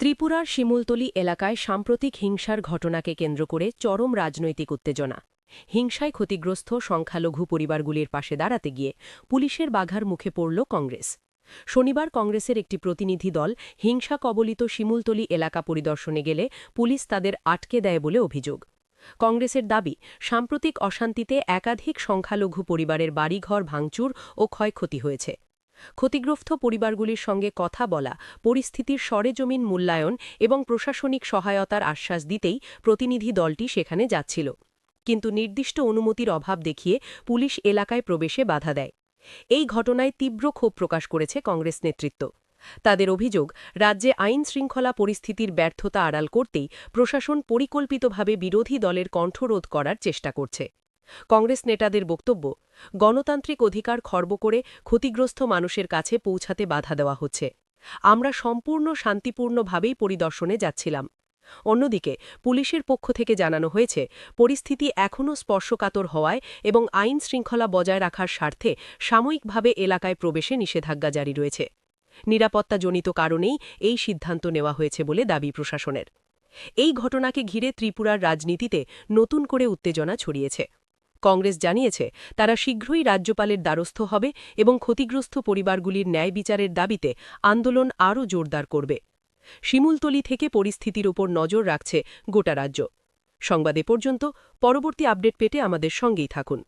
ত্রিপুরার শিমুলতলি এলাকায় সাম্প্রতিক হিংসার ঘটনাকে কেন্দ্র করে চরম রাজনৈতিক উত্তেজনা। হিংসায় ক্ষতিগ্রস্ত সংখ্যালঘু পরিবারগুলির পাশে দাঁড়াতে গিয়ে পুলিশের বাঘার মুখে পড়ল কংগ্রেস। শনিবার কংগ্রেসের একটি প্রতিনিধি দল হিংসা কবলিত শিমুলতলি এলাকা পরিদর্শনে গেলে পুলিশ তাদের আটকে দেয় বলে অভিযোগ। কংগ্রেসের দাবি, সাম্প্রতিক অশান্তিতে একাধিক সংখ্যালঘু পরিবারের বাড়িঘর ভাঙচুর ও ক্ষয়ক্ষতি হয়েছে। ক্ষতিগ্রস্ত পরিবারগুলির সঙ্গে কথা বলা, পরিস্থিতির সরেজমিন মূল্যায়ন এবং প্রশাসনিক সহায়তার আশ্বাস দিতেই প্রতিনিধি দলটি সেখানে যাচ্ছিল। কিন্তু নির্দিষ্ট অনুমতির অভাব দেখিয়ে পুলিশ এলাকায় প্রবেশে বাধা দেয়। এই ঘটনায় তীব্র ক্ষোভ প্রকাশ করেছে কংগ্রেস নেতৃত্ব। তাদের অভিযোগ, রাজ্যে আইন শৃঙ্খলা পরিস্থিতির ব্যর্থতা আড়াল করতেই প্রশাসন পরিকল্পিতভাবে বিরোধী দলের কণ্ঠরোধ করার চেষ্টা করছে। কংগ্রেস নেতাদের বক্তব্য, গণতান্ত্রিক অধিকার খর্ব করে ক্ষতিগ্রস্ত মানুষের কাছে পৌঁছাতে বাধা দেওয়া হচ্ছে। আমরা সম্পূর্ণ শান্তিপূর্ণভাবেই পরিদর্শনে যাচ্ছিলাম। অন্যদিকে, পুলিশের পক্ষ থেকে জানানো হয়েছে, পরিস্থিতি এখনও স্পর্শকাতর হওয়ায় এবং আইন শৃঙ্খলা বজায় রাখার স্বার্থে সাময়িকভাবে এলাকায় প্রবেশে নিষেধাজ্ঞা জারি রয়েছে। নিরাপত্তাজনিত কারণেই এই সিদ্ধান্ত নেওয়া হয়েছে বলে দাবি প্রশাসনের। এই ঘটনাকে ঘিরে ত্রিপুরার রাজনীতিতে নতুন করে উত্তেজনা ছড়িয়েছে। কংগ্রেস জানিয়েছে, তারা শীঘ্রই রাজ্যপালের দ্বারস্থ হবে এবং ক্ষতিগ্রস্ত পরিবারগুলির ন্যায় বিচারের দাবিতে আন্দোলন আরও জোরদার করবে। শিমুলতলি থেকে পরিস্থিতির ওপর নজর রাখছে গোটা রাজ্য। সংবাদে পর্যন্ত, পরবর্তী আপডেট পেতে আমাদের সঙ্গেই থাকুন।